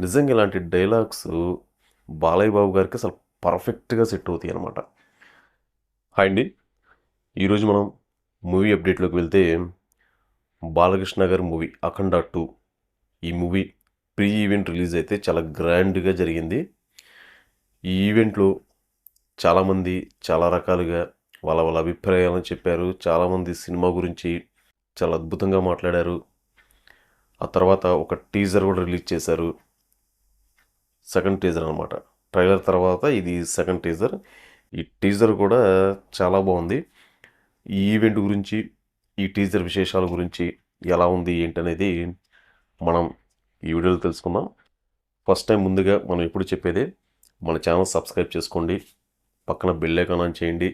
నిజంగా ఇలాంటి డైలాగ్స్ బాలయ్య బాబు గారికి అసలు పర్ఫెక్ట్గా సెట్ అవుతాయి అనమాట హాయ్ అండి. ఈరోజు మనం మూవీ అప్డేట్లోకి వెళ్తే బాలకృష్ణ గారి మూవీ అఖండ టూ. ఈ మూవీ ప్రీ ఈవెంట్ రిలీజ్ అయితే చాలా గ్రాండ్గా జరిగింది. ఈ ఈవెంట్లో చాలామంది చాలా రకాలుగా వాళ్ళ వాళ్ళ అభిప్రాయాలను చెప్పారు. చాలామంది సినిమా గురించి చాలా అద్భుతంగా మాట్లాడారు. ఆ తర్వాత ఒక టీజర్ కూడా రిలీజ్ చేశారు. సెకండ్ టీజర్ అనమాట ట్రైలర్ తర్వాత ఇది సెకండ్ టీజర్. ఈ టీజర్ కూడా చాలా బాగుంది. ఈ ఈవెంట్ గురించి ఈ టీజర్ విశేషాల గురించి ఎలా ఉంది ఏంటనేది మనం ఈ వీడియోలో తెలుసుకుందాం. ఫస్ట్ టైం ముందుగా మనం ఎప్పుడు చెప్పేదే మన ఛానల్ సబ్స్క్రైబ్ చేసుకోండి పక్కన బెల్ ఐకాన్ ఆన్ చేయండి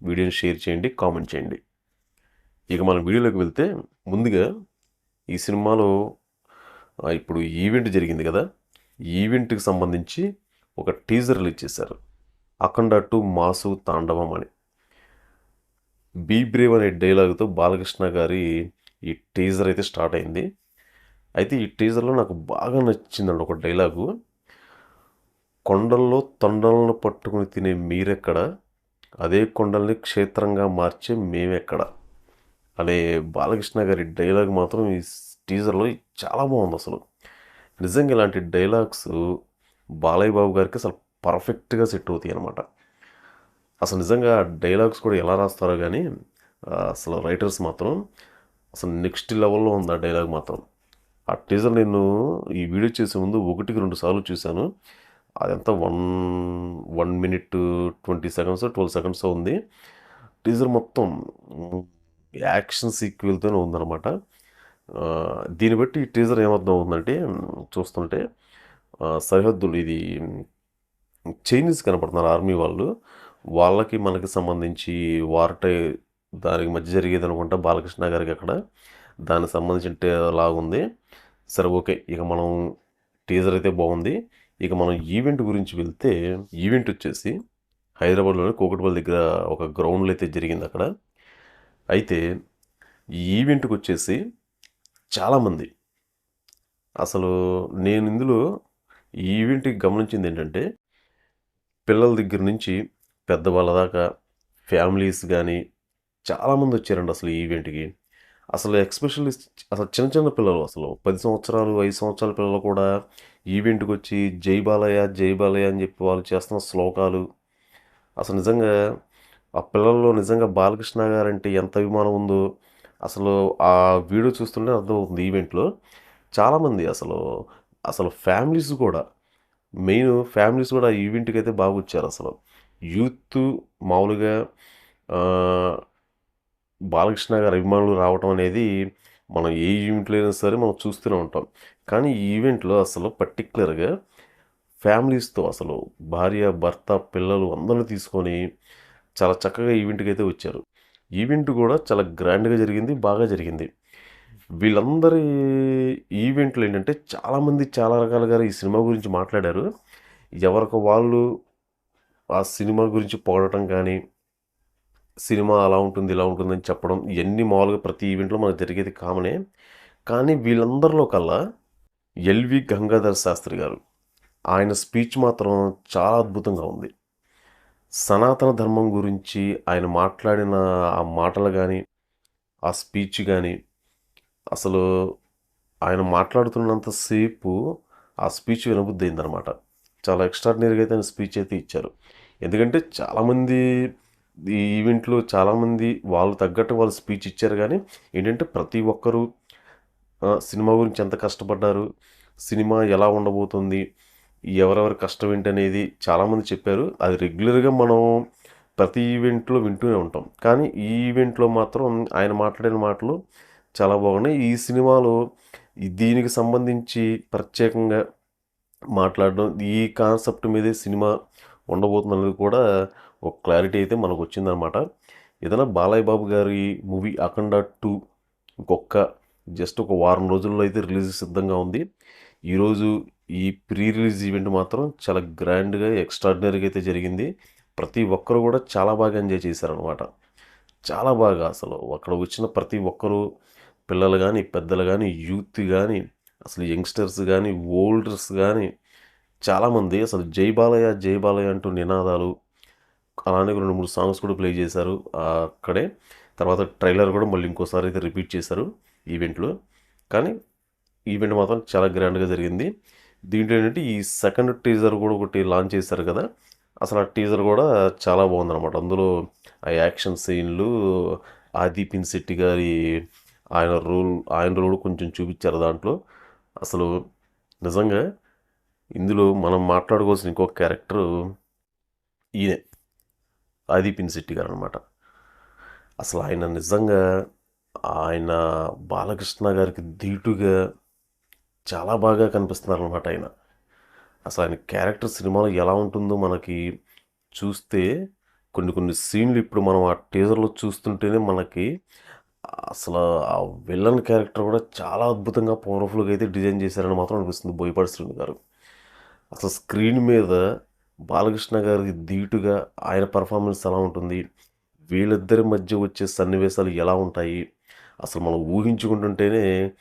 వీడియోని షేర్ చేయండి కామెంట్ చేయండి. ఇక మనం వీడియోలోకి వెళ్తే ముందుగా ఈ సినిమాలో ఇప్పుడు ఈవెంట్ జరిగింది కదా ఈవెంట్కి సంబంధించి ఒక టీజర్ రిలీజ్ చేశారు. అఖండ టు మాసు తాండవం అని. బీ బ్రేవ్ అనే డైలాగ్తో బాలకృష్ణ గారి ఈ టీజర్ అయితే స్టార్ట్ అయింది. అయితే ఈ టీజర్లో నాకు బాగా నచ్చిందండి ఒక డైలాగు. కొండల్లో తొండలను పట్టుకుని తినే మీరెక్కడ? అదే కొండల్ని క్షేత్రంగా మార్చే మేమెక్కడ? అనే బాలకృష్ణ గారి డైలాగ్ మాత్రం ఈ టీజర్లో చాలా బాగుంది అసలు. నిజంగా ఇలాంటి డైలాగ్స్ బాలయ్య బాబు గారికి అసలు పర్ఫెక్ట్గా సెట్ అవుతాయి అనమాట అసలు నిజంగా డైలాగ్స్ కూడా ఎలా రాస్తారో కానీ అసలు రైటర్స్ మాత్రం అసలు నెక్స్ట్ లెవెల్లో ఉంది ఆ డైలాగ్ మాత్రం. ఆ టీజర్ నేను ఈ వీడియో చేసే ముందు ఒకటికి రెండు సార్లు చూశాను. అదంతా one one minute twenty seconds twelve seconds ఉంది. టీజర్ మొత్తం యాక్షన్ సీక్వెల్తోనే ఉందన్నమాట. దీన్ని బట్టి ఈ టీజర్ ఏమర్థం అవుతుందంటే చూస్తుంటే సరిహద్దులు ఇది చైనీస్ కనపడుతున్నారు ఆర్మీ వాళ్ళు. వాళ్ళకి మనకి సంబంధించి వార్టై దానికి మధ్య జరిగేది అనుకుంటా బాలకృష్ణ గారికి అక్కడ. దానికి సంబంధించిన లాగుంది. సరే ఓకే ఇక మనం టీజర్ అయితే బాగుంది. ఇక మనం ఈవెంట్ గురించి వెళ్తే ఈవెంట్ వచ్చేసి హైదరాబాద్లోని కోకటిపల్లి దగ్గర ఒక గ్రౌండ్లో అయితే జరిగింది అక్కడ. అయితే ఈవెంట్కి వచ్చేసి చాలామంది. అసలు నేను ఇందులో ఈ ఈవెంట్కి గమనించింది ఏంటంటే పిల్లల దగ్గర నుంచి పెద్దవాళ్ళ దాకా ఫ్యామిలీస్ కానీ చాలామంది వచ్చారండి అసలు ఈ ఈవెంట్కి. అసలు ఎక్స్పెషల్లీ అసలు చిన్న చిన్న పిల్లలు అసలు పది సంవత్సరాలు ఐదు సంవత్సరాల పిల్లలు కూడా ఈవెంట్కి వచ్చి జై బాలయ్య జై బాలయ్య అని చెప్పి వాళ్ళు చేస్తున్న శ్లోకాలు. అసలు నిజంగా ఆ పిల్లల్లో నిజంగా బాలకృష్ణ గారంటే ఎంత అభిమానం ఉందో అసలు ఆ వీడియో చూస్తుంటే అర్థమవుతుంది ఈవెంట్లో. చాలామంది అసలు అసలు ఫ్యామిలీస్ కూడా మెయిన్ ఫ్యామిలీస్ కూడా ఆ ఈవెంట్కి అయితే బాగా వచ్చారు అసలు. యూత్ మామూలుగా బాలకృష్ణ గారి అభిమానులు రావటం అనేది మనం ఏ ఈవెంట్లో అయినా సరే మనం చూస్తూనే ఉంటాం. కానీ ఈ ఈవెంట్లో అసలు పర్టికులర్గా ఫ్యామిలీస్తో అసలు భార్య భర్త పిల్లలు అందరిని తీసుకొని చాలా చక్కగా ఈవెంట్కి అయితే వచ్చారు. ఈవెంట్ కూడా చాలా గ్రాండ్గా జరిగింది బాగా జరిగింది. వీళ్ళందరి ఈవెంట్లు ఏంటంటే చాలామంది చాలా రకాలుగా ఈ సినిమా గురించి మాట్లాడారు. ఎవరికి వాళ్ళు ఆ సినిమా గురించి పొగడటం కానీ సినిమా అలా ఉంటుంది ఇలా ఉంటుందని చెప్పడం ఇవన్నీ మామూలుగా ప్రతి ఈవెంట్లో మనకు జరిగేది కామనే. కానీ వీళ్ళందరిలో కల్లా ఎల్వి గంగాధర్ శాస్త్రి గారు ఆయన స్పీచ్ మాత్రం చాలా అద్భుతంగా ఉంది. సనాతన ధర్మం గురించి ఆయన మాట్లాడిన ఆ మాటలు కానీ ఆ స్పీచ్ కానీ అసలు ఆయన మాట్లాడుతున్నంతసేపు ఆ స్పీచ్ వినబుద్ధి అయిందనమాట చాలా ఎక్స్ట్రాడినరీగా అయితే ఆయన స్పీచ్ అయితే ఇచ్చారు. ఎందుకంటే చాలామంది ఈ ఈవెంట్లో చాలామంది వాళ్ళు తగ్గట్టు వాళ్ళు స్పీచ్ ఇచ్చారు కానీ ఏంటంటే ప్రతి ఒక్కరూ సినిమా గురించి ఎంత కష్టపడ్డారు సినిమా ఎలా ఉండబోతుంది ఎవరెవరి కష్టం ఏంటనేది చాలామంది చెప్పారు. అది రెగ్యులర్గా మనం ప్రతి ఈవెంట్లో వింటూనే ఉంటాం. కానీ ఈ ఈవెంట్లో మాత్రం ఆయన మాట్లాడిన మాటలు చాలా బాగున్నాయి. ఈ సినిమాలో దీనికి సంబంధించి ప్రత్యేకంగా మాట్లాడడం ఈ కాన్సెప్ట్ మీదే సినిమా ఉండబోతుంది కూడా ఒక క్లారిటీ అయితే మనకు వచ్చిందనమాట ఏదైనా బాలయ్య బాబు గారి మూవీ అఖండ టూ ఇంకొక జస్ట్ ఒక వారం రోజుల్లో అయితే రిలీజ్ సిద్ధంగా ఉంది. ఈరోజు ఈ ప్రీ రిలీజ్ ఈవెంట్ మాత్రం చాలా గ్రాండ్గా ఎక్స్ట్రాడినరీగా అయితే జరిగింది. ప్రతి ఒక్కరు కూడా చాలా బాగా ఎంజాయ్ చేశారనమాట చాలా బాగా అసలు. అక్కడ వచ్చిన ప్రతి ఒక్కరూ పిల్లలు కానీ పెద్దలు కానీ యూత్ కానీ అసలు యంగ్స్టర్స్ కానీ ఓల్డర్స్ కానీ చాలామంది అసలు జై బాలయ్య జై బాలయ్య అంటూ నినాదాలు అలానే రెండు మూడు సాంగ్స్ కూడా ప్లే చేశారు. అక్కడే. తర్వాత ట్రైలర్ కూడా మళ్ళీ ఇంకోసారి అయితే రిపీట్ చేశారు ఈవెంట్లో. కానీ ఈవెంట్ మాత్రం చాలా గ్రాండ్గా జరిగింది. దీంట్లో ఏంటంటే ఈ సెకండ్ టీజర్ కూడా ఒకటి లాంచ్ చేశారు కదా. అసలు ఆ టీజర్ కూడా చాలా బాగుందన్నమాట. అందులో ఆ యాక్షన్ సీన్లు ఆదిపిన్ శెట్టి గారి ఆయన రోల్ ఆయన రోల్ కొంచెం చూపించారు దాంట్లో. అసలు నిజంగా ఇందులో మనం మాట్లాడుకోవాల్సిన ఇంకొక క్యారెక్టర్ ఈయనే ఆదిపిన్ శెట్టి గారు అనమాట అసలు ఆయన నిజంగా ఆయన బాలకృష్ణ గారికి ధీటుగా చాలా బాగా కనిపిస్తున్నారు అనమాట ఆయన. అసలు ఆయన క్యారెక్టర్ సినిమాలో ఎలా ఉంటుందో మనకి చూస్తే కొన్ని కొన్ని సీన్లు ఇప్పుడు మనం ఆ టీజర్లో చూస్తుంటేనే మనకి అసలు ఆ విలన్ క్యారెక్టర్ కూడా చాలా అద్భుతంగా పవర్ఫుల్గా అయితే డిజైన్ చేశారని మాత్రం అనిపిస్తుంది బోయపాటి శ్రీను గారు. అసలు స్క్రీన్ మీద బాలకృష్ణ గారికి ధీటుగా ఆయన పర్ఫార్మెన్స్ ఎలా ఉంటుంది? వీళ్ళిద్దరి మధ్య వచ్చే సన్నివేశాలు ఎలా ఉంటాయి? అసలు మనం ఊహించుకుంటుంటేనే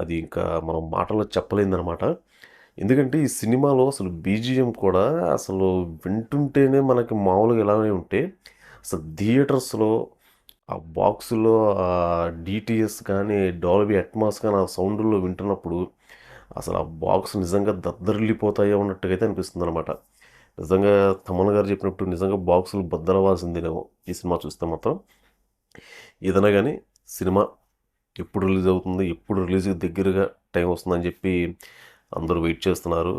అది ఇంకా మనం మాటల్లో చెప్పలేదన్నమాట. ఎందుకంటే ఈ సినిమాలో అసలు బీజిఎం కూడా అసలు వింటుంటేనే మనకి మామూలుగా ఎలానే ఉంటే అసలు థియేటర్స్లో ఆ బాక్సులో ఆ డిటిఎస్ కానీ డాల్బీ అట్మాస్ కానీ ఆ సౌండ్లో వింటున్నప్పుడు అసలు ఆ బాక్స్ నిజంగా దద్దరిల్లిపోతాయో ఉన్నట్టుగా అయితే అనిపిస్తుంది అనమాట నిజంగా తమన్ గారు చెప్పినప్పుడు నిజంగా బాక్సులు బద్దలవ్వాల్సిందేనేమో ఈ సినిమా చూస్తే మాత్రం. ఏదైనా కానీ సినిమా ఎప్పుడు రిలీజ్ అవుతుంది ఎప్పుడు రిలీజ్ దగ్గరగా టైం వస్తుందని చెప్పి అందరూ వెయిట్ చేస్తున్నారు.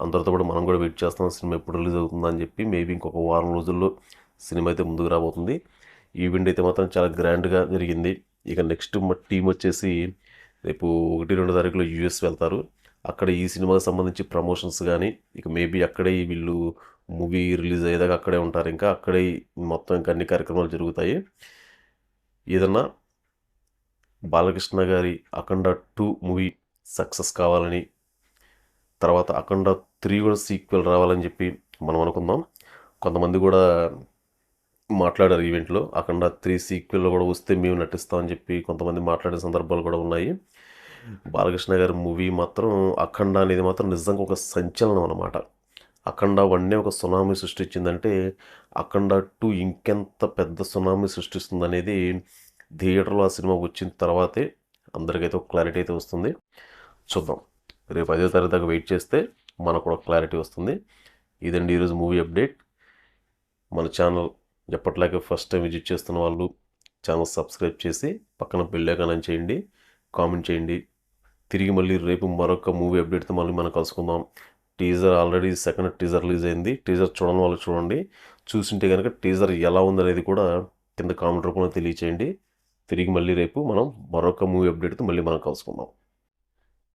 అందరితో కూడా మనం కూడా వెయిట్ చేస్తున్నాం సినిమా ఎప్పుడు రిలీజ్ అవుతుందని చెప్పి. మేబీ ఇంకొక వారం రోజుల్లో సినిమా అయితే ముందుకు రాబోతుంది. ఈవెంట్ అయితే మాత్రం చాలా గ్రాండ్గా జరిగింది. ఇక నెక్స్ట్ మా టీం వచ్చేసి రేపు ఒకటి రెండు తారీఖులో యూఎస్ వెళ్తారు. అక్కడ ఈ సినిమాకి సంబంధించి ప్రమోషన్స్ కానీ ఇక మేబీ అక్కడే వీళ్ళు మూవీ రిలీజ్ అయ్యేదాకా అక్కడే ఉంటారు. ఇంకా అక్కడే మొత్తం ఇంకా అన్ని కార్యక్రమాలు జరుగుతాయి. ఏదన్నా బాలకృష్ణ గారి అఖండ టూ మూవీ సక్సెస్ కావాలని తర్వాత అఖండ త్రీ కూడా సీక్వెల్ రావాలని చెప్పి మనం అనుకుందాం. కొంతమంది కూడా మాట్లాడారు ఈవెంట్లో అఖండ త్రీ సీక్వెల్లో కూడా వస్తే మేము నటిస్తామని చెప్పి కొంతమంది మాట్లాడే సందర్భాలు కూడా ఉన్నాయి. బాలకృష్ణ గారి మూవీ మాత్రం అఖండ అనేది మాత్రం నిజంగా ఒక సంచలనం అనమాట అఖండ వన్నే ఒక సునామీ సృష్టించిందంటే అఖండ టూ ఇంకెంత పెద్ద సునామీ సృష్టిస్తుంది అనేది థియేటర్లో ఆ సినిమా వచ్చిన తర్వాతే అందరికైతే ఒక క్లారిటీ అయితే వస్తుంది. చూద్దాం. రేపు ఐదో తారీఖు దాకా వెయిట్ చేస్తే మనకు కూడా క్లారిటీ వస్తుంది. ఇదండి ఈరోజు మూవీ అప్డేట్ మన ఛానల్ ఎప్పటిలాగే ఫస్ట్ టైం విజిట్ చేస్తున్న వాళ్ళు ఛానల్ సబ్స్క్రైబ్ చేసి పక్కన బెల్ చేయండి. కామెంట్ చేయండి. తిరిగి మళ్ళీ రేపు మరొక మూవీ అప్డేట్తో మళ్ళీ మనం కలుసుకుందాం. Teaser already second teaser release అయింది. టీజర్ చూడని వాళ్ళు చూడండి. చూసింటే కనుక టీజర్ ఎలా ఉందనేది కూడా కింద కామెంట్ రూపంలో తెలియచేయండి. తిరిగి మళ్ళీ రేపు మనం మరొక మూవీ అప్డేట్తో మళ్ళీ మనం కలుసుకుందాం.